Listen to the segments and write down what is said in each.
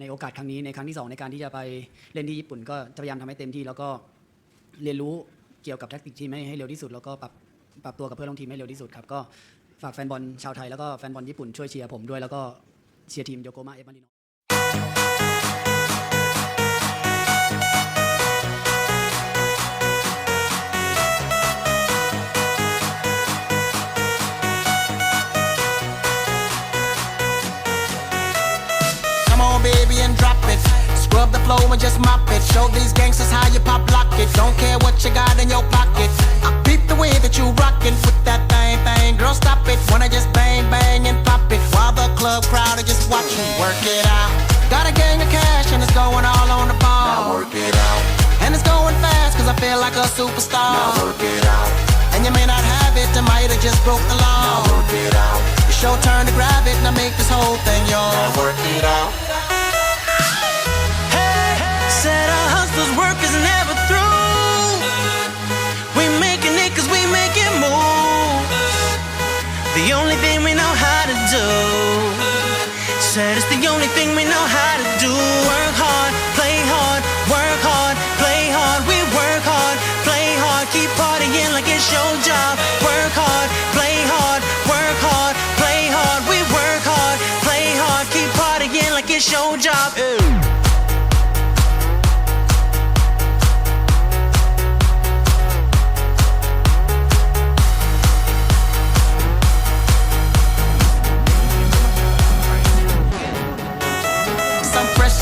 ในโอกาสครั้งนี้ในครั้งที่สองในการที่จะไปเล่นที่ญี่ปุ่น ก็จะพยายามทำให้เต็มที่แล้วก็เรียนรู้เกี่ยวกับแท็กติกทีมให้ให้เร็วที่สุด แล้วก็ปรับปรับตัวกับเพื่อนร่วมทีมให้เร็วที่สุดครับก็ฝากแฟนบอลชาวไทยแล้วก็แฟนบอลญี่ปุ่นช่วยเชียร์ผมด้วยแล้วก็เชียร์ทีมโยโกมาเอฟมาริโน flow and just mop it. Show these gangsters how you pop lock it. Don't care what you got in your pocket. I beat the way that you rockin' with that thing, thing. Girl, stop it. Wanna just bang, bang, and pop it. While the club crowd are just watching. Work it out. Got a gang of cash and it's going all on the ball. Now work it out. And it's going fast cause I feel like a superstar. Now work it out. And you may not have it, I might have just broke the law. Now work it out. It's your turn to grab it and I make this whole thing yours. Now work it out. Only thing we know how to do. Said it's the only thing we know how to do. Work hard, play hard, work hard, play hard. We work hard, play hard, keep partying like it's your job. Work hard, play hard, work hard, play hard. We work hard, play hard, keep partying like it's your job. Some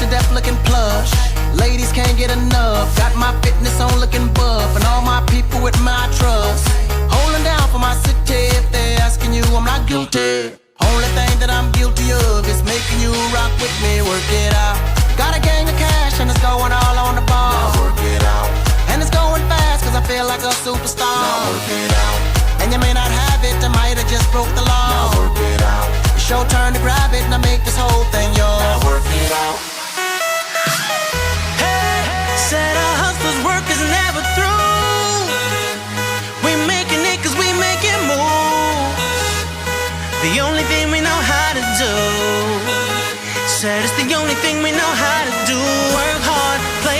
to death looking plush. Ladies can't get enough. Got my fitness on looking buff. And all my people with my trust. Holding down for my city. If they're asking you, I'm not guilty. Only thing that I'm guilty of is making you rock with me. Work it out. Got a gang of cash and it's going all on the ball. Now work it out. And it's going fast cause I feel like a superstar. Now work it out. And you may not have it, I might have just broke the law. Now work it out. It's your turn to grab it and I make this whole thing The only thing we know how to do. Said it's the only thing we know how to do. Work hard, play